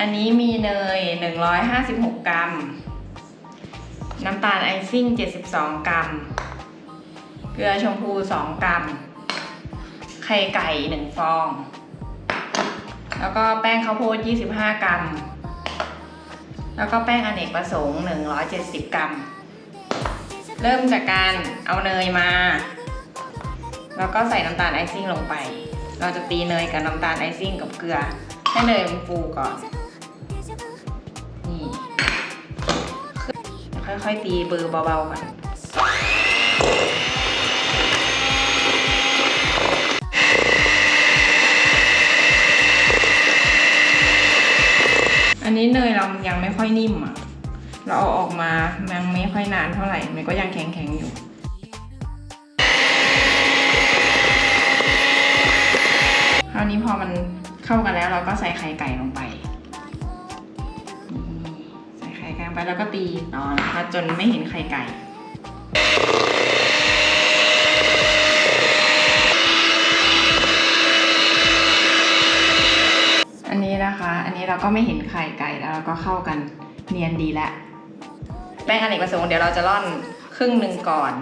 อันนี้มีเนย 156 กรัม น้ำตาลไอซิ่ง 72 กรัม เกลือชมพู 2 กรัม ไข่ไก่ 1 ฟอง แล้วก็แป้งข้าวโพด 25 กรัม แล้วก็แป้งอเนกประสงค์ 170 กรัม เริ่มจากการเอาเนยมา แล้วก็ใส่น้ำตาลไอซิ่งลงไป เราจะตีเนยกับน้ำตาลไอซิ่งกับเกลือให้เนยมันฟูก่อน ค่อยๆตีเบอร์เบาๆก่อนอันนี้เนยเรายังไม่ค่อยนิ่มอะ เราเอาออกมายังไม่ค่อยนานเท่าไหร่ มันก็ยังแข็งๆอยู่คราวนี้พอมันเข้ากันแล้วเราก็ใส่ไข่ไก่ลงไป ไปแล้วก็ตีต่อนะคะจนไม่เห็นไข่ไก่อันนี้นะคะ อันนี้เราก็ไม่เห็นไข่ไก่แล้วเราก็เข้ากันเนียนดีแล้วแป้งอเนกประสงค์เดี๋ยวเราจะร่อนครึ่งหนึ่งก่อน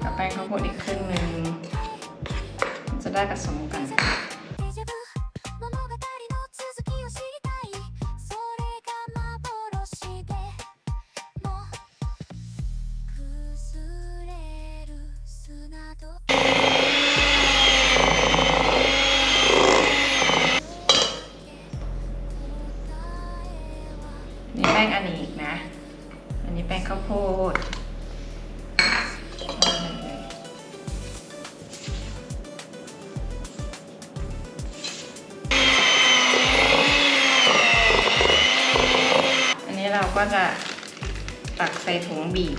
แล้วแป้งข้าวโพดอีกครึ่งหนึ่งจะได้ผสมกัน นี่แป้งอันนี้อีกนะ อันนี้แป้งข้าวโพดอันนี้เราก็จะตักใส่ถุงบีบ